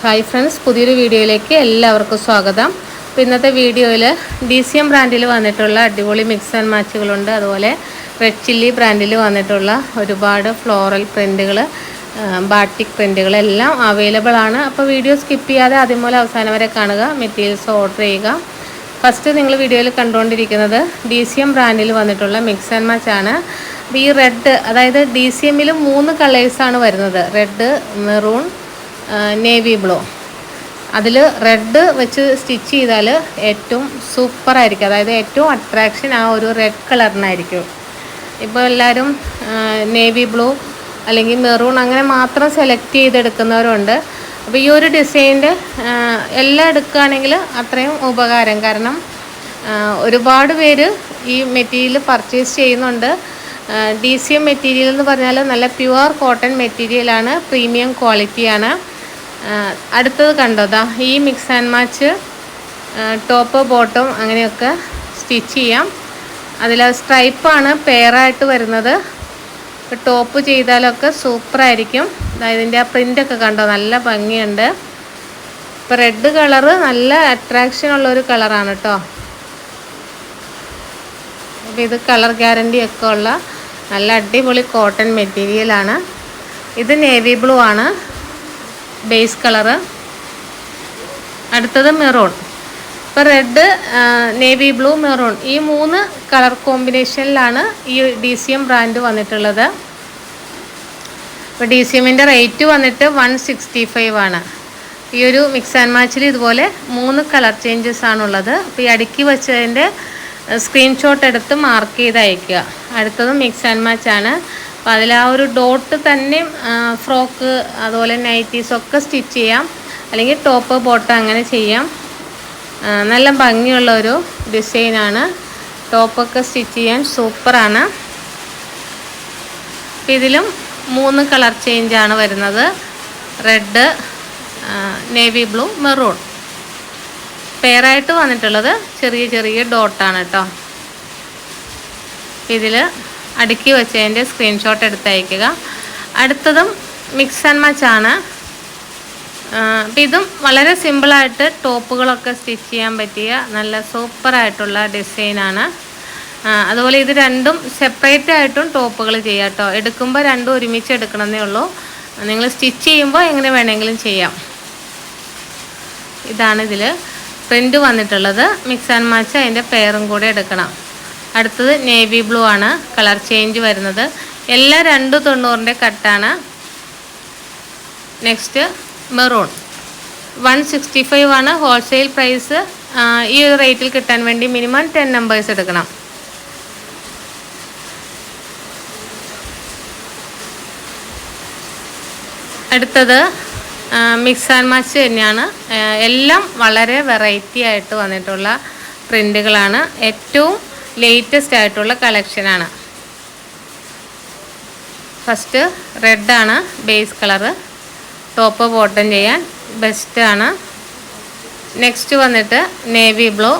Hi friends പുതിയൊരു വീഡിയോയിലേക്ക് എല്ലാവർക്കും സ്വാഗതം. അപ്പോൾ ഇന്നത്തെ വീഡിയോയിൽ ഡി സി എം ബ്രാൻഡിൽ വന്നിട്ടുള്ള അടിപൊളി മിക്സ് ആൻഡ് മാച്ചുകളുണ്ട് അതുപോലെ റെഡ് ചില്ലി ബ്രാൻഡിൽ വന്നിട്ടുള്ള ഒരുപാട് ഫ്ലോറൽ പ്രിന്റുകൾ ബാട്ടിക് പ്രിന്റുകൾ എല്ലാം അവൈലബിൾ ആണ്. അപ്പോൾ വീഡിയോ സ്കിപ്പ് ചെയ്യാതെ ആദ്യം മുതൽ അവസാനം വരെ കാണുക. മെറ്റീരിയൽസ് ഓർഡർ ചെയ്യുക. ഫസ്റ്റ് നിങ്ങൾ വീഡിയോയിൽ കണ്ടുകൊണ്ടിരിക്കുന്നത് ഡി സി എം ബ്രാൻഡിൽ വന്നിട്ടുള്ള മിക്സ് ആൻഡ് മാച്ച് ആണ്. ഈ റെഡ് അതായത് ഡി സി എമ്മിൽ മൂന്ന് കളേഴ്സാണ് വരുന്നത്. റെഡ് മെറൂൺ നേവി ബ്ലൂ അതിൽ റെഡ് വെച്ച് സ്റ്റിച്ച് ചെയ്താൽ ഏറ്റവും സൂപ്പറായിരിക്കും അതായത് ഏറ്റവും അട്രാക്ഷൻ ആ ഒരു റെഡ് കളറിനായിരിക്കും ഇപ്പോൾ എല്ലാവരും നേവി ബ്ലൂ അല്ലെങ്കിൽ മെറൂൺ അങ്ങനെ മാത്രം സെലക്ട് ചെയ്തെടുക്കുന്നവരുണ്ട്. അപ്പോൾ ഈ ഒരു ഡിസൈന്റെ എല്ലാം എടുക്കുകയാണെങ്കിൽ അത്രയും ഉപകാരം. കാരണം ഒരുപാട് പേര് ഈ മെറ്റീരിയൽ പർച്ചേസ് ചെയ്യുന്നുണ്ട്. ഡി സി എം മെറ്റീരിയൽ എന്ന് പറഞ്ഞാൽ നല്ല പ്യുവർ കോട്ടൺ മെറ്റീരിയലാണ് പ്രീമിയം ക്വാളിറ്റിയാണ് അടുത്തത് കണ്ടോതാ ഈ mix and match top bottom അങ്ങനെയൊക്കെ സ്റ്റിച്ച് ചെയ്യാം. അതിൽ സ്ട്രൈപ്പാണ് പെയറായിട്ട് വരുന്നത്. ടോപ്പ് ചെയ്താലൊക്കെ സൂപ്പറായിരിക്കും ഇതിന്റെ ആ പ്രിന്റൊക്കെ കണ്ടോ? നല്ല ഭംഗിയുണ്ട്. ഇപ്പോൾ റെഡ് കളറ് നല്ല അട്രാക്ഷൻ ഉള്ളൊരു കളറാണ് കേട്ടോ അപ്പോൾ ഇത് കളർ ഗ്യാരണ്ടി ഒക്കെ ഉള്ള നല്ല അടിപൊളി കോട്ടൺ മെറ്റീരിയലാണ് ഇത് നേവി ബ്ലൂ ആണ്. ബേസ് കളറ് അടുത്തത് മെറൂൺ ഇപ്പോൾ റെഡ് നേവി ബ്ലൂ മെറൂൺ ഈ മൂന്ന് കളർ കോമ്പിനേഷനിലാണ് ഈ ഡി സി എം ബ്രാൻഡ് വന്നിട്ടുള്ളത്. ഇപ്പോൾ ഡി സി എമ്മിന്റെ റേറ്റ് വന്നിട്ട് വൺ സിക്സ്റ്റി ഫൈവ് ആണ്. ഈ ഒരു മിക്സ് ആൻഡ് മാച്ചിൽ ഇതുപോലെ മൂന്ന് കളർ ചേഞ്ചസ് ആണുള്ളത്. അപ്പോൾ ഈ അടുക്കി വെച്ചതിന്റെ സ്ക്രീൻഷോട്ട് എടുത്ത് മാർക്ക് ചെയ്ത് അയക്കുക അടുത്തത് മിക്സ് ആൻഡ് മാച്ച് ആണ്. അപ്പോൾ അതിൽ ആ ഒരു ഡോട്ട് തന്നെ ഫ്രോക്ക് അതുപോലെ നൈറ്റീസ് ഒക്കെ സ്റ്റിച്ച് ചെയ്യാം. അല്ലെങ്കിൽ ടോപ്പ് ബോട്ടം അങ്ങനെ ചെയ്യാം. നല്ല ഭംഗിയുള്ള ഒരു ഡിസൈനാണ്. ടോപ്പൊക്കെ സ്റ്റിച്ച് ചെയ്യാൻ സൂപ്പറാണ്. ഇതിലും മൂന്ന് കളർ ചേഞ്ചാണ് വരുന്നത്. Red navy blue maroon. പെയറായിട്ട് വന്നിട്ടുള്ളത് ചെറിയ ചെറിയ ഡോട്ടാണ് കേട്ടോ. ഇതിൽ അടുക്കി വെച്ചതിന്റെ സ്ക്രീൻഷോട്ട് എടുത്ത് അയക്കുക അടുത്തതും മിക്സ് ആൻഡ് മാച്ച് ആണ്. അപ്പം ഇതും വളരെ സിമ്പിളായിട്ട് ടോപ്പുകളൊക്കെ സ്റ്റിച്ച് ചെയ്യാൻ പറ്റിയ നല്ല സൂപ്പറായിട്ടുള്ള ഡിസൈനാണ് അതുപോലെ ഇത് രണ്ടും സെപ്പറേറ്റ് ആയിട്ടും ടോപ്പുകൾ ചെയ്യാം കേട്ടോ എടുക്കുമ്പോൾ രണ്ടും ഒരുമിച്ച് എടുക്കണമെന്നേ ഉള്ളൂ. നിങ്ങൾ സ്റ്റിച്ച് ചെയ്യുമ്പോൾ എങ്ങനെ വേണമെങ്കിലും ചെയ്യാം. ഇതാണ് ഇതിൽ പ്രിന്റ് വന്നിട്ടുള്ളത്. മിക്സ് ആൻഡ് മാച്ച് അതിന്റെ പെയറും കൂടെ എടുക്കണം. അടുത്തത് നേവി ബ്ലൂ ആണ്. കളർ ചേഞ്ച് വരുന്നത്. എല്ലാ രണ്ട് തൊണ്ണൂറിന്റെ കട്ടാണ് next maroon one sixty five ആണ് ഹോൾസെയിൽ പ്രൈസ് ഈ ഒരു റേറ്റിൽ കിട്ടാൻ വേണ്ടി മിനിമം ടെൻ നമ്പേഴ്സ് എടുക്കണം. അടുത്തത് മിക്സ് ആൻഡ് മാച്ച് തന്നെയാണ്. എല്ലാം വളരെ വെറൈറ്റി ആയിട്ട് വന്നിട്ടുള്ള പ്രിന്റുകളാണ് ഏറ്റവും ലേറ്റസ്റ്റ് ആയിട്ടുള്ള കളക്ഷനാണ് ഫസ്റ്റ് റെഡാണ് ബേസ് കളറ് ടോപ്പ് ബോട്ടം ചെയ്യാൻ ബെസ്റ്റാണ് നെക്സ്റ്റ് വന്നിട്ട് നേവി ബ്ലൂ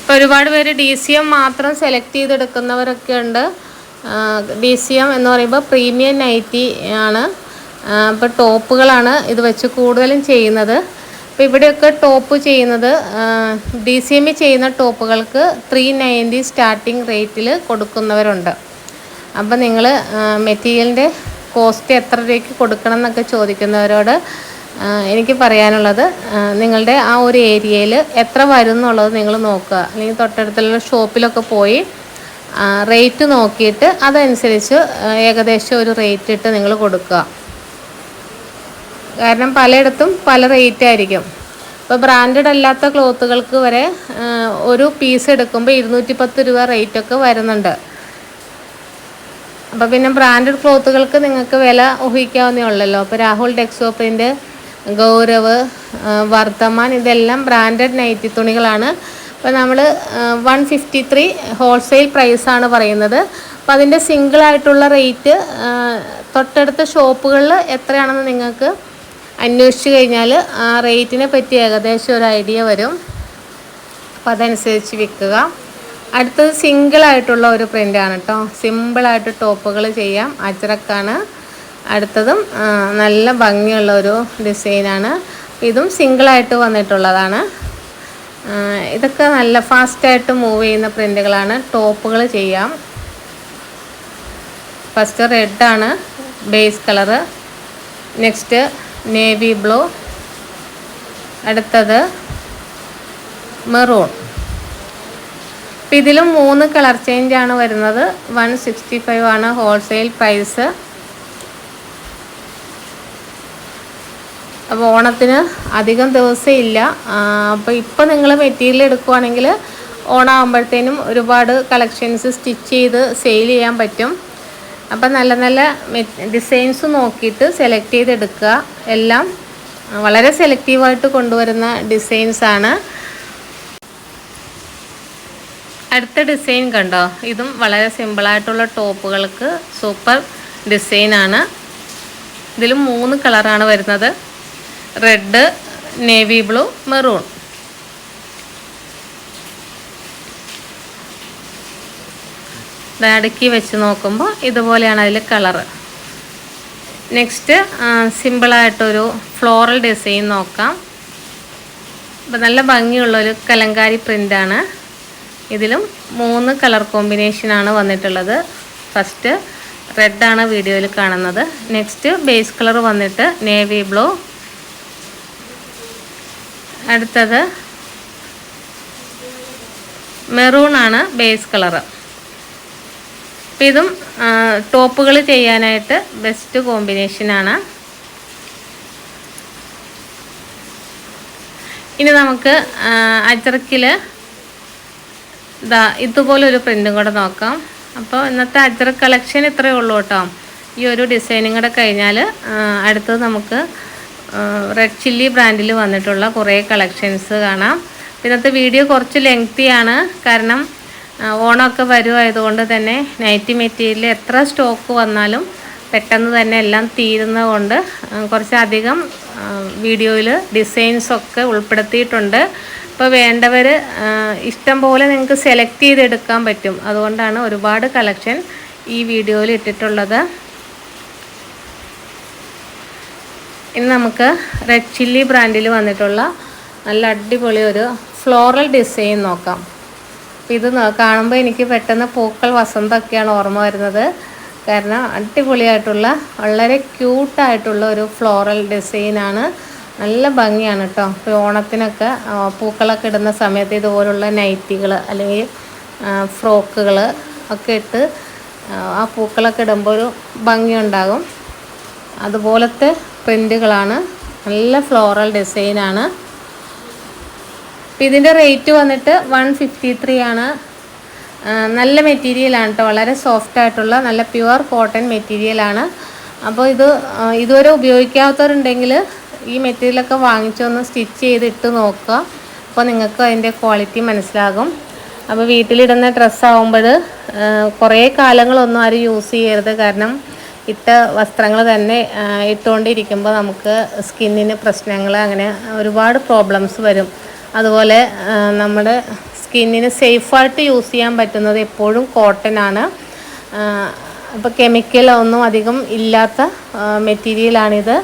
ഇപ്പോൾ ഒരുപാട് പേര് ഡി സി എം മാത്രം സെലക്ട് ചെയ്തെടുക്കുന്നവരൊക്കെ ഉണ്ട്. ഡി സി എം എന്ന് പറയുമ്പോൾ പ്രീമിയം നൈറ്റി ആണ്. ഇപ്പോൾ ടോപ്പുകളാണ് ഇത് വെച്ച് കൂടുതലും ചെയ്യുന്നത്. അപ്പോൾ ഇവിടെയൊക്കെ ടോപ്പ് ചെയ്യുന്നത് ഡി സി എം ചെയ്യുന്ന ടോപ്പുകൾക്ക് ത്രീ നയന്റി സ്റ്റാർട്ടിങ് റേറ്റിൽ കൊടുക്കുന്നവരുണ്ട്. അപ്പോൾ നിങ്ങൾ മെറ്റീരിയലിന്റെ കോസ്റ്റ് എത്ര രൂപയ്ക്ക് കൊടുക്കണം എന്നൊക്കെ ചോദിക്കുന്നവരോട് എനിക്ക് പറയാനുള്ളത് നിങ്ങളുടെ ആ ഒരു ഏരിയയിൽ എത്ര വരും എന്നുള്ളത് നിങ്ങൾ നോക്കുക. അല്ലെങ്കിൽ തൊട്ടടുത്തുള്ള ഷോപ്പിലൊക്കെ പോയി റേറ്റ് നോക്കിയിട്ട് അതനുസരിച്ച് ഏകദേശം ഒരു റേറ്റ് ഇട്ട് നിങ്ങൾ കൊടുക്കുക. കാരണം പലയിടത്തും പല റേറ്റ് ആയിരിക്കും. ഇപ്പോൾ ബ്രാൻഡഡ് അല്ലാത്ത ക്ലോത്തുകൾക്ക് വരെ ഒരു പീസ് എടുക്കുമ്പോൾ ഇരുന്നൂറ്റി പത്ത് രൂപ റേറ്റൊക്കെ വരുന്നുണ്ട്. അപ്പോൾ പിന്നെ ബ്രാൻഡഡ് ക്ലോത്തുകൾക്ക് നിങ്ങൾക്ക് വില ഊഹിക്കാവുന്നേ ഉള്ളല്ലോ. അപ്പോൾ രാഹുൽ ഡെക്സോപ്പിന്റെ ഗൗരവ് വർത്തമാൻ ഇതെല്ലാം ബ്രാൻഡഡ് നൈറ്റി തുണികളാണ്. അപ്പോൾ നമ്മൾ വൺ ഫിഫ്റ്റി ത്രീ ഹോൾസെയിൽ പ്രൈസാണ് പറയുന്നത്. അപ്പോൾ അതിന്റെ സിംഗിളായിട്ടുള്ള റേറ്റ് തൊട്ടടുത്ത ഷോപ്പുകളിൽ എത്രയാണെന്ന് നിങ്ങൾക്ക് അന്വേഷിച്ച് കഴിഞ്ഞാൽ ആ റേറ്റിനെ പറ്റി ഏകദേശം ഒരു ഐഡിയ വരും. അപ്പോൾ അതനുസരിച്ച് വിൽക്കുക. അടുത്തത് സിംഗിളായിട്ടുള്ള ഒരു പ്രിന്റാണ് കേട്ടോ സിമ്പിളായിട്ട് ടോപ്പുകൾ ചെയ്യാം. അച്ചറക്കാണ് അടുത്തതും നല്ല ഭംഗിയുള്ള ഒരു ഡിസൈനാണ് ഇതും സിംഗിളായിട്ട് വന്നിട്ടുള്ളതാണ്. ഇതൊക്കെ നല്ല ഫാസ്റ്റായിട്ട് മൂവ് ചെയ്യുന്ന പ്രിന്റുകളാണ് ടോപ്പുകൾ ചെയ്യാം. ഫസ്റ്റ് റെഡാണ് base colour next navy blue. അടുത്തത് മെറൂൺ. അപ്പം ഇതിലും മൂന്ന് കളർ ചേഞ്ച് ആണ് വരുന്നത്. വൺ സിക്സ്റ്റി ഫൈവ് ആണ് ഹോൾസെയിൽ പ്രൈസ്. അപ്പോൾ ഓണത്തിന് അധികം ദിവസം ഇല്ല. അപ്പോൾ ഇപ്പോൾ നിങ്ങൾ മെറ്റീരിയൽ എടുക്കുവാണെങ്കിൽ ഓണാകുമ്പോഴത്തേനും ഒരുപാട് കളക്ഷൻസ് സ്റ്റിച്ച് ചെയ്ത് സെയിൽ ചെയ്യാൻ പറ്റും. അപ്പം നല്ല നല്ല ഡിസൈൻസ് നോക്കിയിട്ട് സെലക്ട് ചെയ്തെടുക്കുക. എല്ലാം വളരെ സെലക്റ്റീവായിട്ട് കൊണ്ടുവരുന്ന ഡിസൈൻസാണ് അടുത്ത ഡിസൈൻ കണ്ടോ? ഇതും വളരെ സിമ്പിളായിട്ടുള്ള ടോപ്പുകൾക്ക് സൂപ്പർ ഡിസൈനാണ് ഇതിൽ മൂന്ന് കളറാണ് വരുന്നത്. റെഡ് നേവി ബ്ലൂ മെറൂൺ അടുക്കി വെച്ച് നോക്കുമ്പോൾ ഇതുപോലെയാണ് അതിൽ കളറ് നെക്സ്റ്റ് സിമ്പിളായിട്ടൊരു ഫ്ലോറൽ ഡിസൈൻ നോക്കാം. അപ്പം നല്ല ഭംഗിയുള്ളൊരു കലങ്കാരി പ്രിന്റാണ് ഇതിലും മൂന്ന് കളർ കോമ്പിനേഷനാണ് വന്നിട്ടുള്ളത്. ഫസ്റ്റ് റെഡാണ് വീഡിയോയിൽ കാണുന്നത്. നെക്സ്റ്റ് ബേസ് കളർ വന്നിട്ട് നേവി ബ്ലൂ അടുത്തത് മെറൂൺ ആണ് ബേസ് കളറ് അപ്പം ഇതും ടോപ്പുകൾ ചെയ്യാനായിട്ട് ബെസ്റ്റ് കോമ്പിനേഷനാണ് ഇനി നമുക്ക് അജർക്കിൽ ഇതാ ഇതുപോലൊരു പ്രിന്റും കൂടെ നോക്കാം. അപ്പോൾ ഇന്നത്തെ അജറക് കളക്ഷൻ ഇത്രയേ ഉള്ളൂ കേട്ടോ. ഈ ഒരു ഡിസൈനും കൂടെ കഴിഞ്ഞാൽ അടുത്തത് നമുക്ക് റെഡ് ചില്ലി ബ്രാൻഡിൽ വന്നിട്ടുള്ള കുറേ കളക്ഷൻസ് കാണാം. ഇന്നത്തെ വീഡിയോ കുറച്ച് ലെങ്തിയാണ് കാരണം ഓണമൊക്കെ വരുമായതുകൊണ്ട് തന്നെ നൈറ്റി മെറ്റീരിയൽ എത്ര സ്റ്റോക്ക് വന്നാലും പെട്ടെന്ന് തന്നെ എല്ലാം തീരുന്നതുകൊണ്ട് കുറച്ചധികം വീഡിയോയിൽ ഡിസൈൻസൊക്കെ ഉൾപ്പെടുത്തിയിട്ടുണ്ട്. ഇപ്പോൾ വേണ്ടവർ ഇഷ്ടം പോലെ നിങ്ങൾക്ക് സെലക്ട് ചെയ്തെടുക്കാൻ പറ്റും. അതുകൊണ്ടാണ് ഒരുപാട് കളക്ഷൻ ഈ വീഡിയോയിൽ ഇട്ടിട്ടുള്ളത്. ഇനി നമുക്ക് റെഡ് ചില്ലി ബ്രാൻഡിൽ വന്നിട്ടുള്ള നല്ല അടിപൊളി ഒരു ഫ്ലോറൽ ഡിസൈൻ നോക്കാം. ഇത് കാണുമ്പോൾ എനിക്ക് പെട്ടെന്ന് പൂക്കൾ വസന്തമൊക്കെയാണ് ഓർമ്മ വരുന്നത്. കാരണം അടിപൊളിയായിട്ടുള്ള വളരെ ക്യൂട്ടായിട്ടുള്ള ഒരു ഫ്ലോറൽ ഡിസൈനാണ്. നല്ല ഭംഗിയാണ് കേട്ടോ ഇപ്പോൾ ഓണത്തിനൊക്കെ പൂക്കളൊക്കെ ഇടുന്ന സമയത്ത് ഇതുപോലുള്ള നൈറ്റികൾ അല്ലെങ്കിൽ ഫ്രോക്കുകൾ ഒക്കെ ഇട്ട് ആ, ആ പൂക്കളൊക്കെ ഇടുമ്പോൾ ഒരു ഭംഗിയുണ്ടാകും. അതുപോലത്തെ പ്രിന്റുകളാണ് നല്ല ഫ്ലോറൽ ഡിസൈനാണ്. അപ്പം ഇതിന്റെ റേറ്റ് വന്നിട്ട് വൺ ഫിഫ്റ്റി ത്രീ ആണ്. നല്ല മെറ്റീരിയലാണ് കേട്ടോ വളരെ സോഫ്റ്റ് ആയിട്ടുള്ള നല്ല പ്യുവർ കോട്ടൺ മെറ്റീരിയലാണ് അപ്പോൾ ഇത് ഇതുവരെ ഉപയോഗിക്കാത്തവരുണ്ടെങ്കിൽ ഈ മെറ്റീരിയലൊക്കെ വാങ്ങിച്ചൊന്ന് സ്റ്റിച്ച് ചെയ്തിട്ട് നോക്കുക. അപ്പോൾ നിങ്ങൾക്ക് അതിന്റെ ക്വാളിറ്റി മനസ്സിലാകും. അപ്പോൾ വീട്ടിലിടുന്ന ഡ്രസ്സാവുമ്പോൾ കുറേ കാലങ്ങളൊന്നും ആരും യൂസ് ചെയ്യരുത്. കാരണം ഇട്ട വസ്ത്രങ്ങൾ തന്നെ ഇട്ടുകൊണ്ടിരിക്കുമ്പോൾ നമുക്ക് സ്കിന്നിന് പ്രശ്നങ്ങൾ അങ്ങനെ ഒരുപാട് പ്രോബ്ലംസ് വരും. അതുപോലെ നമ്മുടെ സ്കിന്നിന് സേഫായിട്ട് യൂസ് ചെയ്യാൻ പറ്റുന്നത് എപ്പോഴും കോട്ടൺ ആണ്. അപ്പോൾ കെമിക്കൽ ഒന്നും അധികം ഇല്ലാത്ത മെറ്റീരിയലാണിത്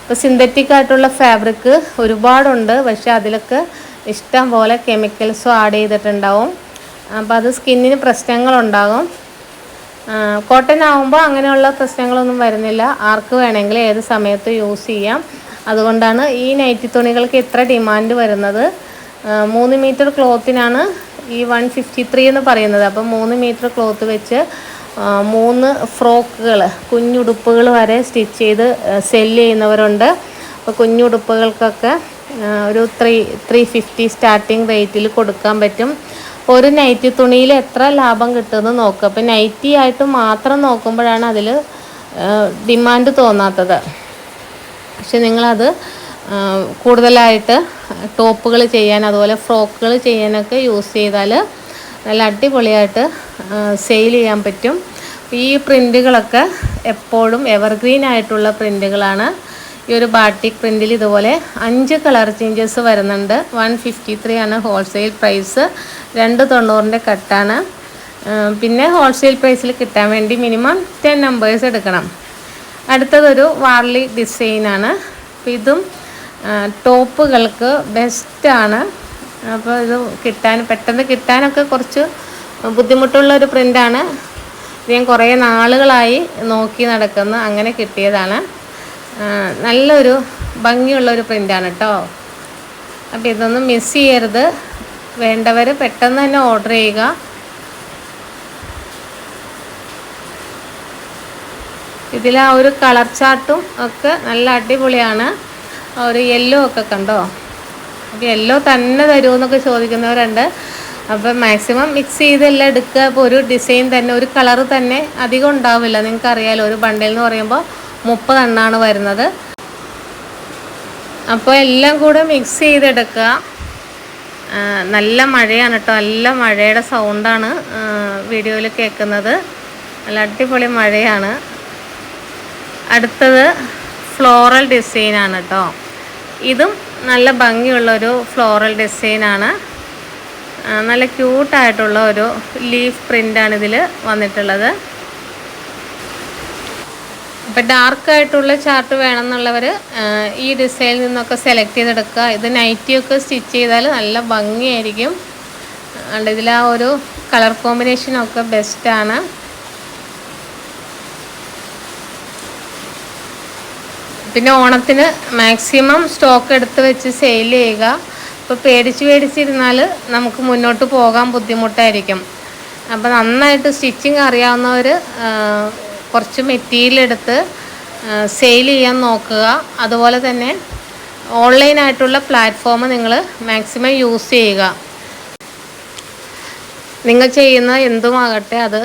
ഇപ്പോൾ സിന്തറ്റിക് ആയിട്ടുള്ള ഫാബ്രിക് ഒരുപാടുണ്ട് പക്ഷേ അതിലൊക്കെ ഇഷ്ടം പോലെ കെമിക്കൽസും ആഡ് ചെയ്തിട്ടുണ്ടാവും. അപ്പോൾ അത് സ്കിന്നിന് പ്രശ്നങ്ങളുണ്ടാകും. കോട്ടൺ ആകുമ്പോൾ അങ്ങനെയുള്ള പ്രശ്നങ്ങളൊന്നും വരുന്നില്ല. ആർക്ക് വേണമെങ്കിലും ഏത് സമയത്തും യൂസ് ചെയ്യാം. അതുകൊണ്ടാണ് ഈ നൈറ്റി തുണികൾക്ക് ഇത്ര ഡിമാൻഡ് വരുന്നത്. മൂന്ന് മീറ്റർ ക്ലോത്തിനാണ് ഈ വൺ ഫിഫ്റ്റി ത്രീ എന്ന് പറയുന്നത്. അപ്പം മൂന്ന് മീറ്റർ ക്ലോത്ത് വെച്ച് മൂന്ന് ഫ്രോക്കുകൾ കുഞ്ഞുടുപ്പുകൾ വരെ സ്റ്റിച്ച് ചെയ്ത് സെല്ല് ചെയ്യുന്നവരുണ്ട്. അപ്പോൾ കുഞ്ഞുടുപ്പുകൾക്കൊക്കെ ഒരു ത്രീ ത്രീ ഫിഫ്റ്റി സ്റ്റാർട്ടിങ് റേറ്റിൽ കൊടുക്കാൻ പറ്റും. ഒരു നൈറ്റി തുണിയിൽ എത്ര ലാഭം കിട്ടുമെന്ന് നോക്കുക അപ്പോൾ നൈറ്റി ആയിട്ട് മാത്രം നോക്കുമ്പോഴാണ് അതിൽ ഡിമാൻഡ് തോന്നാത്തത്. പക്ഷെ നിങ്ങളത് കൂടുതലായിട്ട് ടോപ്പുകൾ ചെയ്യാൻ അതുപോലെ ഫ്രോക്കുകൾ ചെയ്യാനൊക്കെ യൂസ് ചെയ്താൽ നല്ല അടിപൊളിയായിട്ട് സെയിൽ ചെയ്യാൻ പറ്റും. ഈ പ്രിന്റുകളൊക്കെ എപ്പോഴും എവർഗ്രീൻ ആയിട്ടുള്ള പ്രിന്റുകളാണ് ഈ ഒരു ബാട്ടിക് പ്രിന്റിൽ ഇതുപോലെ അഞ്ച് കളർ ചേഞ്ചസ് വരുന്നുണ്ട്. വൺ ഫിഫ്റ്റി ത്രീ ആണ് ഹോൾസെയിൽ പ്രൈസ് രണ്ട് തൊണ്ണൂറിന്റെ കട്ടാണ് പിന്നെ ഹോൾസെയിൽ പ്രൈസിൽ കിട്ടാൻ വേണ്ടി മിനിമം ടെൻ നമ്പേഴ്സ് എടുക്കണം. അടുത്തതൊരു വാർലി ഡിസൈനാണ് ഇതും ടോപ്പുകൾക്ക് ബെസ്റ്റാണ്. അപ്പോൾ ഇത് കിട്ടാൻ പെട്ടെന്ന് കിട്ടാനൊക്കെ കുറച്ച് ബുദ്ധിമുട്ടുള്ള ഒരു പ്രിന്റാണ് ഞാൻ കുറേ നാളുകളായി നോക്കി നടക്കുന്ന. അങ്ങനെ കിട്ടിയതാണ്. നല്ലൊരു ഭംഗിയുള്ളൊരു പ്രിന്റാണ് കേട്ടോ അപ്പോൾ ഇതൊന്നും മിസ് ചെയ്യരുത്. വേണ്ടവർ പെട്ടെന്ന് തന്നെ ഓർഡർ ചെയ്യുക. ഇതിൽ ആ ഒരു കളർ ചാർട്ടും ഒക്കെ നല്ല അടിപൊളിയാണ്. ഒരു യെല്ലോ ഒക്കെ കണ്ടോ? അപ്പോൾ യെല്ലോ തന്നെ തരുമെന്നൊക്കെ ചോദിക്കുന്നവരുണ്ട്. അപ്പോൾ മാക്സിമം മിക്സ് ചെയ്തെല്ലാം എടുക്കുക. അപ്പോൾ ഒരു ഡിസൈൻ തന്നെ ഒരു കളർ തന്നെ അധികം ഉണ്ടാവില്ല. നിങ്ങൾക്ക് അറിയാലോ ഒരു ബണ്ടിൽ എന്ന് പറയുമ്പോൾ മുപ്പത് എണ്ണാണ് വരുന്നത്. അപ്പോൾ എല്ലാം കൂടെ മിക്സ് ചെയ്തെടുക്കുക. നല്ല മഴയാണ് കേട്ടോ നല്ല മഴയുടെ സൗണ്ടാണ് വീഡിയോയിൽ കേൾക്കുന്നത്. നല്ല അടിപൊളി മഴയാണ്. അടുത്തത് ഫ്ലോറൽ ഡിസൈനാണ് കേട്ടോ ഇതും നല്ല ഭംഗിയുള്ളൊരു ഫ്ലോറൽ ഡിസൈനാണ് നല്ല ക്യൂട്ടായിട്ടുള്ള ഒരു ലീഫ് പ്രിന്റാണ് ഇതിൽ വന്നിട്ടുള്ളത്. ഇപ്പം ഡാർക്ക് ആയിട്ടുള്ള ചാർട്ട് വേണമെന്നുള്ളവർ ഈ ഡിസൈനിൽ നിന്നൊക്കെ സെലക്ട് ചെയ്തെടുക്കുക. ഇത് നൈറ്റിയൊക്കെ സ്റ്റിച്ച് ചെയ്താൽ നല്ല ഭംഗിയായിരിക്കും. അതുകൊണ്ട് ഇതിൽ ആ ഒരു കളർ കോമ്പിനേഷനൊക്കെ ബെസ്റ്റാണ് പിന്നെ ഓണത്തിന് മാക്സിമം സ്റ്റോക്ക് എടുത്ത് വെച്ച് സെയിൽ ചെയ്യുക. ഇപ്പോൾ പേടിച്ച് പേടിച്ചിരുന്നാൽ നമുക്ക് മുന്നോട്ട് പോകാൻ ബുദ്ധിമുട്ടായിരിക്കും. അപ്പോൾ നന്നായിട്ട് സ്റ്റിച്ചിങ് അറിയാവുന്നവർ കുറച്ച് മെറ്റീരിയൽ എടുത്ത് സെയിൽ ചെയ്യാൻ നോക്കുക. അതുപോലെ തന്നെ ഓൺലൈനായിട്ടുള്ള പ്ലാറ്റ്ഫോം നിങ്ങൾ മാക്സിമം യൂസ് ചെയ്യുക. നിങ്ങൾ ചെയ്യുന്ന എന്തുമാകട്ടെ അത്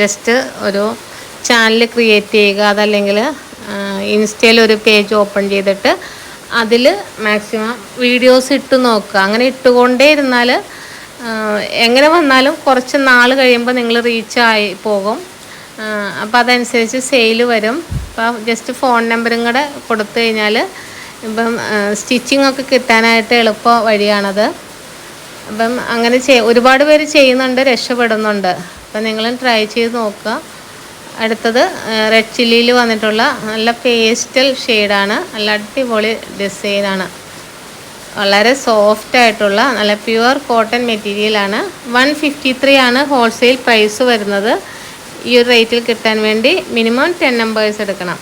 ജസ്റ്റ് ഒരു ചാനൽ ക്രിയേറ്റ് ചെയ്യുക. അതല്ലെങ്കിൽ ഇൻസ്റ്റയിൽ ഒരു പേജ് ഓപ്പൺ ചെയ്തിട്ട് അതിൽ മാക്സിമം വീഡിയോസ് ഇട്ട് നോക്കുക. അങ്ങനെ ഇട്ടുകൊണ്ടേ ഇരുന്നാൽ എങ്ങനെ വന്നാലും കുറച്ച് നാൾ കഴിയുമ്പോൾ നിങ്ങൾ റീച്ച് ആയി പോകും. അപ്പോൾ അതനുസരിച്ച് സെയിൽ വരും. അപ്പോൾ ജസ്റ്റ് ഫോൺ നമ്പറും കൂടെ കൊടുത്തു കഴിഞ്ഞാൽ ഇപ്പം സ്റ്റിച്ചിങ് ഒക്കെ കിട്ടാനായിട്ട് എളുപ്പ വഴിയാണത്. അപ്പം അങ്ങനെ ചെയ് ഒരുപാട് പേര് ചെയ്യുന്നുണ്ട് രക്ഷപ്പെടുന്നുണ്ട്. അപ്പം നിങ്ങളും ട്രൈ ചെയ്ത് നോക്കുക. അടുത്തത് റെഡ് ചില്ലിയിൽ വന്നിട്ടുള്ള നല്ല പേസ്റ്റൽ ഷെയ്ഡാണ് നല്ല അടിപൊളി ഡിസൈനാണ് വളരെ സോഫ്റ്റ് ആയിട്ടുള്ള നല്ല പ്യുവർ കോട്ടൺ മെറ്റീരിയലാണ് വൺ ഫിഫ്റ്റി ത്രീ ആണ് ഹോൾസെയിൽ പ്രൈസ് വരുന്നത്. ഈ ഒരു റേറ്റിൽ കിട്ടാൻ വേണ്ടി മിനിമം ടെൻ നമ്പേഴ്സ് എടുക്കണം.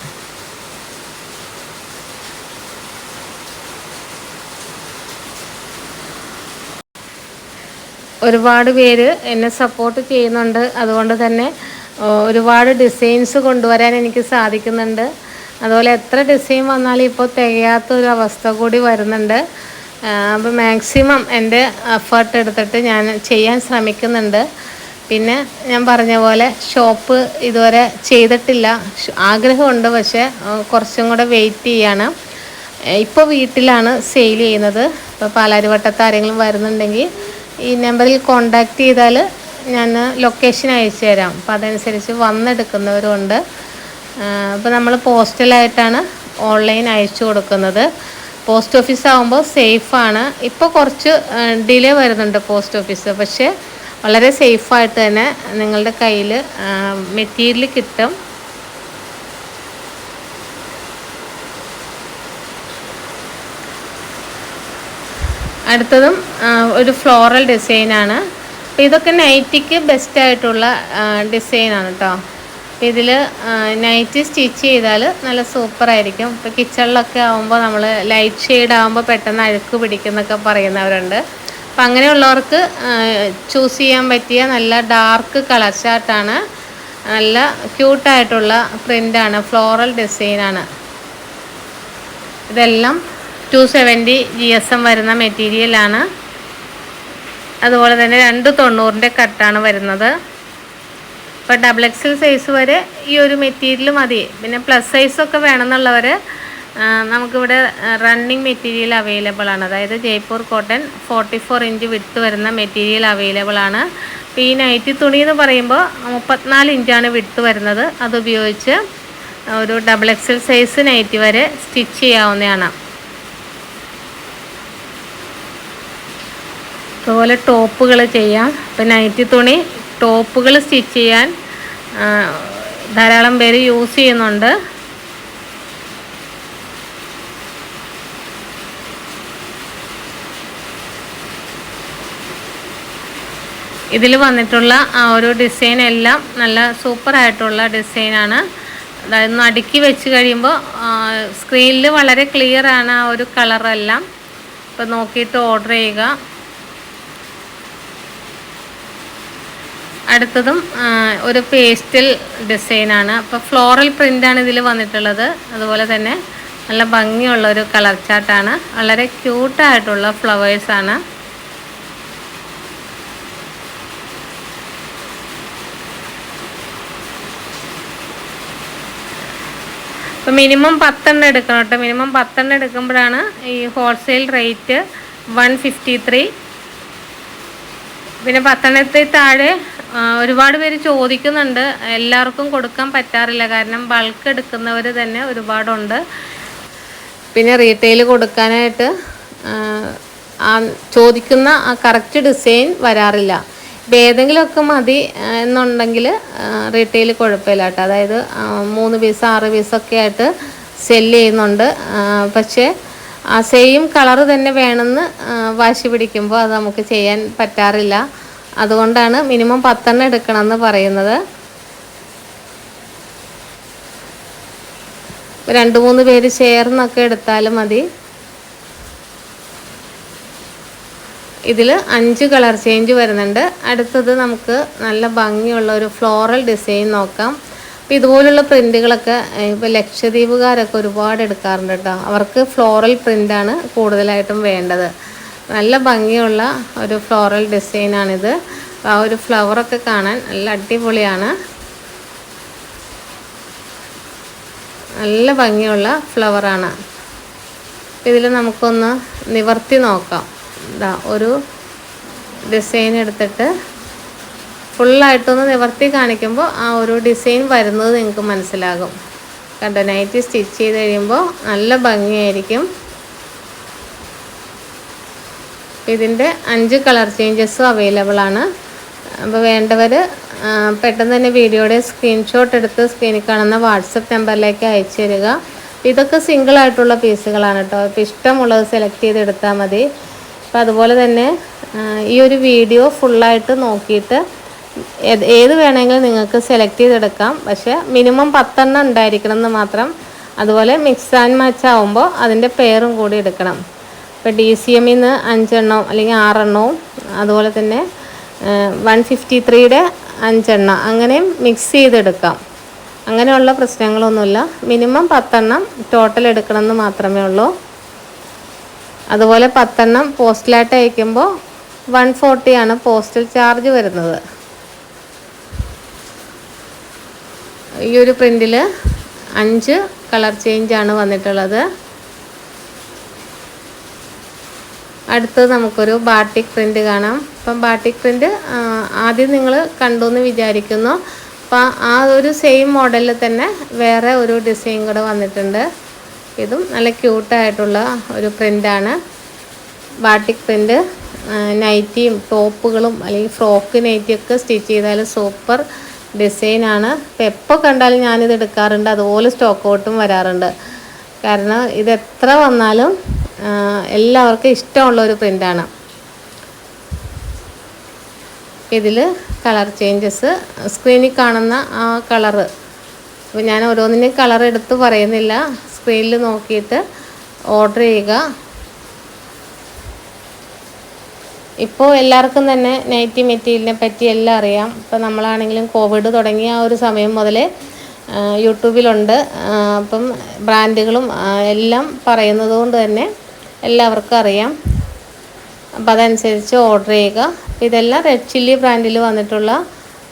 ഒരുപാട് പേര് എന്നെ സപ്പോർട്ട് ചെയ്യുന്നുണ്ട്. അതുകൊണ്ട് തന്നെ ഒരുപാട് ഡിസൈൻസ് കൊണ്ടുവരാൻ എനിക്ക് സാധിക്കുന്നുണ്ട്. അതുപോലെ എത്ര ഡിസൈൻ വന്നാലും ഇപ്പോൾ തികയാത്ത ഒരു അവസ്ഥ കൂടി വരുന്നുണ്ട്. അപ്പോൾ മാക്സിമം എന്റെ എഫേർട്ട് എടുത്തിട്ട് ഞാൻ ചെയ്യാൻ ശ്രമിക്കുന്നുണ്ട്. പിന്നെ ഞാൻ പറഞ്ഞ പോലെ ഷോപ്പ് ഇതുവരെ ചെയ്തിട്ടില്ല. ആഗ്രഹമുണ്ട് പക്ഷേ കുറച്ചും കൂടെ വെയിറ്റ് ചെയ്യാണ്. ഇപ്പോൾ വീട്ടിലാണ് സെയിൽ ചെയ്യുന്നത്. ഇപ്പോൾ പാലാരിവട്ടത്ത് ആരെങ്കിലും വരുന്നുണ്ടെങ്കിൽ ഈ നമ്പറിൽ കോണ്ടാക്ട് ചെയ്താൽ ഞാൻ ലൊക്കേഷൻ അയച്ചു തരാം. അപ്പോൾ അതനുസരിച്ച് വന്നെടുക്കുന്നവരുണ്ട്. അപ്പോൾ നമ്മൾ പോസ്റ്റലായിട്ടാണ് ഓൺലൈൻ അയച്ചു കൊടുക്കുന്നത്. പോസ്റ്റ് ഓഫീസ് ആകുമ്പോൾ സേഫാണ് ഇപ്പോൾ കുറച്ച് ഡിലേ വരുന്നുണ്ട് പോസ്റ്റ് ഓഫീസ് പക്ഷേ വളരെ സേഫായിട്ട് തന്നെ നിങ്ങളുടെ കയ്യിൽ മെറ്റീരിയൽ കിട്ടും. അടുത്തതും ഒരു ഫ്ലോറൽ ഡിസൈനാണ് അപ്പോൾ ഇതൊക്കെ നൈറ്റിക്ക് ബെസ്റ്റ് ആയിട്ടുള്ള ഡിസൈനാണ് കേട്ടോ അപ്പോൾ ഇതിൽ നൈറ്റ് സ്റ്റിച്ച് ചെയ്താൽ നല്ല സൂപ്പറായിരിക്കും ഇപ്പോൾ കിച്ചണിലൊക്കെ ആകുമ്പോൾ നമ്മൾ ലൈറ്റ് ഷെയ്ഡ് ആകുമ്പോൾ പെട്ടെന്ന് അഴുക്ക് പിടിക്കുന്നൊക്കെ പറയുന്നവരുണ്ട്. അപ്പം അങ്ങനെയുള്ളവർക്ക് ചൂസ് ചെയ്യാൻ പറ്റിയ നല്ല ഡാർക്ക് കളർ ചാർട്ടാണ് നല്ല ക്യൂട്ടായിട്ടുള്ള പ്രിന്റാണ് ഫ്ലോറൽ ഡിസൈനാണ് ഇതെല്ലാം two seventy G S M വരുന്ന മെറ്റീരിയലാണ് അതുപോലെ തന്നെ രണ്ട് തൊണ്ണൂറിന്റെ കട്ടാണ് വരുന്നത്. ഇപ്പോൾ ഡബിൾ എക്സൽ സൈസ് വരെ ഈ ഒരു മെറ്റീരിയൽ മതി. പിന്നെ പ്ലസ് സൈസൊക്കെ വേണമെന്നുള്ളവർ നമുക്കിവിടെ റണ്ണിങ് മെറ്റീരിയൽ അവൈലബിൾ ആണ്. അതായത് Jaipur cotton forty four inch വിട്ട് വരുന്ന മെറ്റീരിയൽ അവൈലബിൾ ആണ്. ഈ നൈറ്റി തുണി എന്ന് പറയുമ്പോൾ മുപ്പത്തിനാല് ഇഞ്ചാണ് വിട്ട് വരുന്നത്. അതുപയോഗിച്ച് ഒരു ഡബിൾ എക്സൽ സൈസ് നൈറ്റി വരെ സ്റ്റിച്ച് ചെയ്യാവുന്നതാണ്. അതുപോലെ ടോപ്പുകൾ ചെയ്യാം. ഇപ്പം നൈറ്റി തുണി ടോപ്പുകൾ സ്റ്റിച്ച് ചെയ്യാൻ ധാരാളം പേര് യൂസ് ചെയ്യുന്നുണ്ട്. ഇതിൽ വന്നിട്ടുള്ള ആ ഒരു ഡിസൈൻ എല്ലാം നല്ല സൂപ്പർ ആയിട്ടുള്ള ഡിസൈനാണ് അതായത് അടുക്കി വെച്ച് കഴിയുമ്പോൾ സ്ക്രീനിൽ വളരെ ക്ലിയറാണ് ആ ഒരു കളറെല്ലാം ഇപ്പം നോക്കിയിട്ട് ഓർഡർ ചെയ്യുക. അടുത്തതും ഒരു പേസ്റ്റൽ ഡിസൈനാണ്. അപ്പോൾ ഫ്ലോറൽ പ്രിന്റാണ് ഇതിൽ വന്നിട്ടുള്ളത്. അതുപോലെ തന്നെ നല്ല ഭംഗിയുള്ള ഒരു കളർ ചാർട്ടാണ്. വളരെ ക്യൂട്ടായിട്ടുള്ള ഫ്ലവേഴ്സാണ് അപ്പോൾ മിനിമം പത്തെണ്ണം എടുക്കണം കേട്ടോ. മിനിമം പത്തെണ്ണം എടുക്കുമ്പോഴാണ് ഈ wholesale rate one fifty three. പിന്നെ പത്തെണ്ണത്തിൽ താഴെ ഒരുപാട് പേര് ചോദിക്കുന്നുണ്ട്. എല്ലാവർക്കും കൊടുക്കാൻ പറ്റാറില്ല. കാരണം ബൾക്ക് എടുക്കുന്നവർ തന്നെ ഒരുപാടുണ്ട്. പിന്നെ റീറ്റെയിൽ കൊടുക്കാനായിട്ട് ആ, ചോദിക്കുന്ന ആ കറക്റ്റ് ഡിസൈൻ വരാറില്ല. ഇപ്പം ഏതെങ്കിലുമൊക്കെ മതി എന്നുണ്ടെങ്കിൽ റീറ്റെയിൽ കുഴപ്പമില്ല കേട്ടോ. അതായത് മൂന്ന് പീസ് ആറ് പീസൊക്കെ ആയിട്ട് സെല്ല് ചെയ്യുന്നുണ്ട്. പക്ഷേ ആ സെയിം കളറ് തന്നെ വേണമെന്ന് വാശി പിടിക്കുമ്പോൾ അത് നമുക്ക് ചെയ്യാൻ പറ്റാറില്ല. അതുകൊണ്ടാണ് മിനിമം പത്തെണ്ണം എടുക്കണമെന്ന് പറയുന്നത്. രണ്ട് മൂന്ന് പേര് ചേർന്നൊക്കെ എടുത്താലും മതി. ഇതിൽ അഞ്ച് കളർ ചേഞ്ച് വരുന്നുണ്ട്. അടുത്തത് നമുക്ക് നല്ല ഭംഗിയുള്ള ഒരു ഫ്ലോറൽ ഡിസൈൻ നോക്കാം. അപ്പോൾ ഇതുപോലുള്ള പ്രിന്റുകളൊക്കെ ഇപ്പോൾ ലക്ഷദ്വീപുകാരൊക്കെ ഒരുപാട് എടുക്കാറുണ്ട് കേട്ടോ. അവർക്ക് ഫ്ലോറൽ പ്രിന്റാണ് കൂടുതലായിട്ടും വേണ്ടത്. നല്ല ഭംഗിയുള്ള ഒരു ഫ്ലോറൽ ഡിസൈനാണിത് ആ ഒരു ഫ്ലവറൊക്കെ കാണാൻ നല്ല അടിപൊളിയാണ്. നല്ല ഭംഗിയുള്ള ഫ്ലവറാണ് ഇതിൽ നമുക്കൊന്ന് നിവർത്തി നോക്കാം. ഇതാ ഒരു ഡിസൈൻ എടുത്തിട്ട് ഫുള്ളായിട്ടൊന്ന് നിവർത്തി കാണിക്കുമ്പോൾ ആ ഒരു ഡിസൈൻ വരുന്നത് നിങ്ങൾക്ക് മനസ്സിലാകും. കണ്ടോ നൈറ്റ് സ്റ്റിച്ച് ചെയ്ത് കഴിയുമ്പോൾ നല്ല ഭംഗിയായിരിക്കും. ഇതിന്റെ അഞ്ച് കളർ ചേഞ്ചസും അവൈലബിൾ ആണ്. അപ്പോൾ വേണ്ടവർ പെട്ടെന്ന് തന്നെ വീഡിയോയുടെ സ്ക്രീൻഷോട്ട് എടുത്ത് സ്ക്രീനിൽ കാണുന്ന വാട്സപ്പ് നമ്പറിലേക്ക് അയച്ചു തരിക. ഇതൊക്കെ സിംഗിൾ ആയിട്ടുള്ള പീസുകളാണ് കേട്ടോ. അപ്പോൾ ഇഷ്ടമുള്ളത് സെലക്ട് ചെയ്ത് എടുത്താൽ മതി. അപ്പോൾ അതുപോലെ തന്നെ ഈ ഒരു വീഡിയോ ഫുള്ളായിട്ട് നോക്കിയിട്ട് ഏത് വേണമെങ്കിലും നിങ്ങൾക്ക് സെലക്ട് ചെയ്തെടുക്കാം. പക്ഷേ മിനിമം പത്തെണ്ണം ഉണ്ടായിരിക്കണം എന്ന് മാത്രം. അതുപോലെ മിക്സ് ആൻഡ് മാച്ച് ആവുമ്പോൾ അതിന്റെ പേരും കൂടി എടുക്കണം. ഇപ്പോൾ ഡി സി എമ്മിൽ നിന്ന് അഞ്ചെണ്ണവും അല്ലെങ്കിൽ ആറെണ്ണവും. അതുപോലെ തന്നെ വൺ ഫിഫ്റ്റി ത്രീയുടെ അഞ്ചെണ്ണം. അങ്ങനെയും മിക്സ് ചെയ്തെടുക്കാം. അങ്ങനെയുള്ള പ്രശ്നങ്ങളൊന്നുമില്ല. മിനിമം പത്തെണ്ണം ടോട്ടൽ എടുക്കണമെന്ന് മാത്രമേ ഉള്ളൂ. അതുപോലെ പത്തെണ്ണം പോസ്റ്റലായിട്ട് അയക്കുമ്പോൾ വൺ ഫോർട്ടിയാണ് പോസ്റ്റൽ ചാർജ് വരുന്നത്. ഈ ഒരു പ്രിന്റിൽ അഞ്ച് കളർ ചേഞ്ചാണ് വന്നിട്ടുള്ളത്. അടുത്തത് നമുക്കൊരു ബാട്ടിക് പ്രിന്റ് കാണാം. അപ്പം ബാട്ടിക് പ്രിന്റ് ആദ്യം നിങ്ങൾ കണ്ടു എന്ന് വിചാരിക്കുന്നു. അപ്പം ആ ഒരു സെയിം മോഡലിൽ തന്നെ വേറെ ഒരു ഡിസൈൻ കൂടെ വന്നിട്ടുണ്ട്. ഇതും നല്ല ക്യൂട്ടായിട്ടുള്ള ഒരു പ്രിന്റാണ് ബാട്ടിക് പ്രിന്റ് നൈറ്റിയും ടോപ്പുകളും അല്ലെങ്കിൽ ഫ്രോക്ക് നൈറ്റിയൊക്കെ സ്റ്റിച്ച് ചെയ്താൽ സൂപ്പർ ഡിസൈനാണ് ഇപ്പം എപ്പോൾ കണ്ടാലും ഞാനിത് എടുക്കാറുണ്ട്. അതുപോലെ സ്റ്റോക്ക് ഔട്ടും വരാറുണ്ട്. കാരണം ഇത് എത്ര വന്നാലും എല്ലാവർക്കും ഇഷ്ടമുള്ള ഒരു പ്രിന്റാണ് ഇതിൽ കളർ ചേഞ്ചസ് സ്ക്രീനിൽ കാണുന്ന ആ കളറ് അപ്പോൾ ഞാൻ ഓരോന്നിനും കളർ എടുത്ത് പറയുന്നില്ല. സ്ക്രീനിൽ നോക്കിയിട്ട് ഓർഡർ ചെയ്യുക. ഇപ്പോൾ എല്ലാവർക്കും തന്നെ നൈറ്റി മെറ്റീരിയലിനെ പറ്റി എല്ലാം അറിയാം. ഇപ്പോൾ നമ്മളാണെങ്കിലും കോവിഡ് തുടങ്ങിയ ആ ഒരു സമയം മുതലേ യൂട്യൂബിലുണ്ട്. അപ്പം ബ്രാൻഡുകളും എല്ലാം പറയുന്നത് കൊണ്ട് തന്നെ എല്ലാവർക്കും അറിയാം. അപ്പം അതനുസരിച്ച് ഓർഡർ ചെയ്യുക. ഇതെല്ലാം റെഡ് ചില്ലി ബ്രാൻഡിൽ വന്നിട്ടുള്ള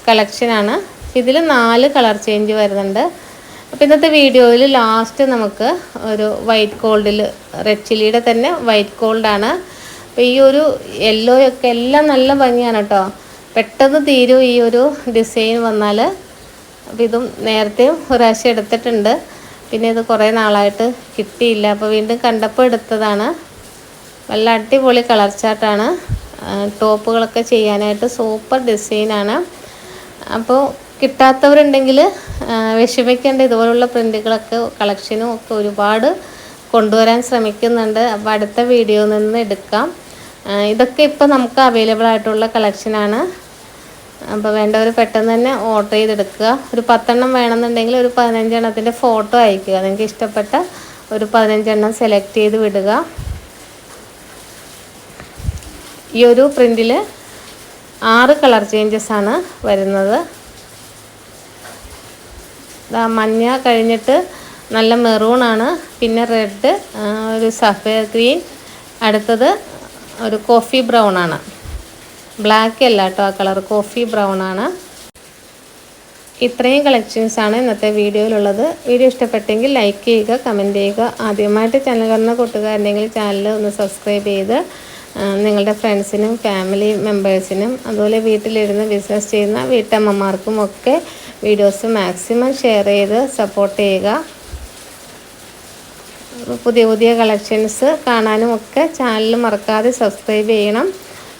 കളക്ഷനാണ് ഇതിൽ നാല് കളർ ചേഞ്ച് വരുന്നുണ്ട്. അപ്പോൾ ഇന്നത്തെ വീഡിയോയിൽ ലാസ്റ്റ് നമുക്ക് ഒരു വൈറ്റ് ഗോൾഡിൽ റെഡ് ചില്ലിയുടെ തന്നെ വൈറ്റ് ഗോൾഡാണ് അപ്പോൾ ഈ ഒരു യെല്ലോ ഒക്കെ എല്ലാം നല്ല ഭംഗിയാണ് കേട്ടോ. പെട്ടെന്ന് തീരും ഈ ഒരു ഡിസൈൻ വന്നാൽ അപ്പോൾ ഇതും നേരത്തെ ഒരു എടുത്തിട്ടുണ്ട്. പിന്നെ ഇത് കുറേ നാളായിട്ട് കിട്ടിയില്ല. അപ്പോൾ വീണ്ടും കണ്ടപ്പോൾ എടുത്തതാണ്. നല്ല അടിപൊളി കളർ ചാർട്ടാണ്. ടോപ്പുകളൊക്കെ ചെയ്യാനായിട്ട് സൂപ്പർ ഡിസൈനാണ്. അപ്പോൾ കിട്ടാത്തവരുണ്ടെങ്കിൽ വിഷമിക്കേണ്ട. ഇതുപോലുള്ള പ്രിന്റുകളൊക്കെ കളക്ഷനും ഒക്കെ ഒരുപാട് കൊണ്ടുവരാൻ ശ്രമിക്കുന്നുണ്ട്. അപ്പോൾ അടുത്ത വീഡിയോയിൽ നിന്ന് എടുക്കാം. ഇതൊക്കെ ഇപ്പോൾ നമുക്ക് അവൈലബിൾ ആയിട്ടുള്ള കളക്ഷനാണ്. അപ്പോൾ വേണ്ടവർ പെട്ടെന്ന് തന്നെ ഓർഡർ ചെയ്തെടുക്കുക. ഒരു പത്തെണ്ണം വേണമെന്നുണ്ടെങ്കിൽ ഒരു പതിനഞ്ചെണ്ണത്തിന്റെ ഫോട്ടോ അയക്കുക നിങ്ങൾക്ക് ഇഷ്ടപ്പെട്ട ഒരു പതിനഞ്ചെണ്ണം സെലക്ട് ചെയ്ത് വിടുക. ഈ ഒരു പ്രിന്റിൽ ആറ് കളർ ചേഞ്ചസ് ആണ് വരുന്നത്. മഞ്ഞ കഴിഞ്ഞിട്ട് നല്ല മെറൂണാണ് പിന്നെ റെഡ് ഒരു സഫയർ ഗ്രീൻ അടുത്തത് ഒരു കോഫി ബ്രൗൺ ആണ്. ബ്ലാക്ക് അല്ല കേട്ടോ. ആ കളർ കോഫി ബ്രൗൺ ആണ്. ഇത്രയും കളക്ഷൻസ് ആണ് ഇന്നത്തെ വീഡിയോയിലുള്ളത്. വീഡിയോ ഇഷ്ടപ്പെട്ടെങ്കിൽ ലൈക്ക് ചെയ്യുക കമന്റ് ചെയ്യുക. ആദ്യമായിട്ട് ചാനൽ കാണുന്ന കൂട്ടുകാരുണ്ടെങ്കിൽ ചാനൽ ഒന്ന് സബ്സ്ക്രൈബ് ചെയ്ത് നിങ്ങളുടെ ഫ്രണ്ട്സിനും ഫാമിലി മെമ്പേഴ്സിനും അതുപോലെ വീട്ടിലിരുന്ന് ബിസിനസ് ചെയ്യുന്ന വീട്ടമ്മമാർക്കും ഒക്കെ വീഡിയോസ് മാക്സിമം ഷെയർ ചെയ്ത് സപ്പോർട്ട് ചെയ്യുക. പുതിയ പുതിയ കളക്ഷൻസ് കാണാനും ഒക്കെ ചാനൽ മറക്കാതെ സബ്സ്ക്രൈബ് ചെയ്യണം.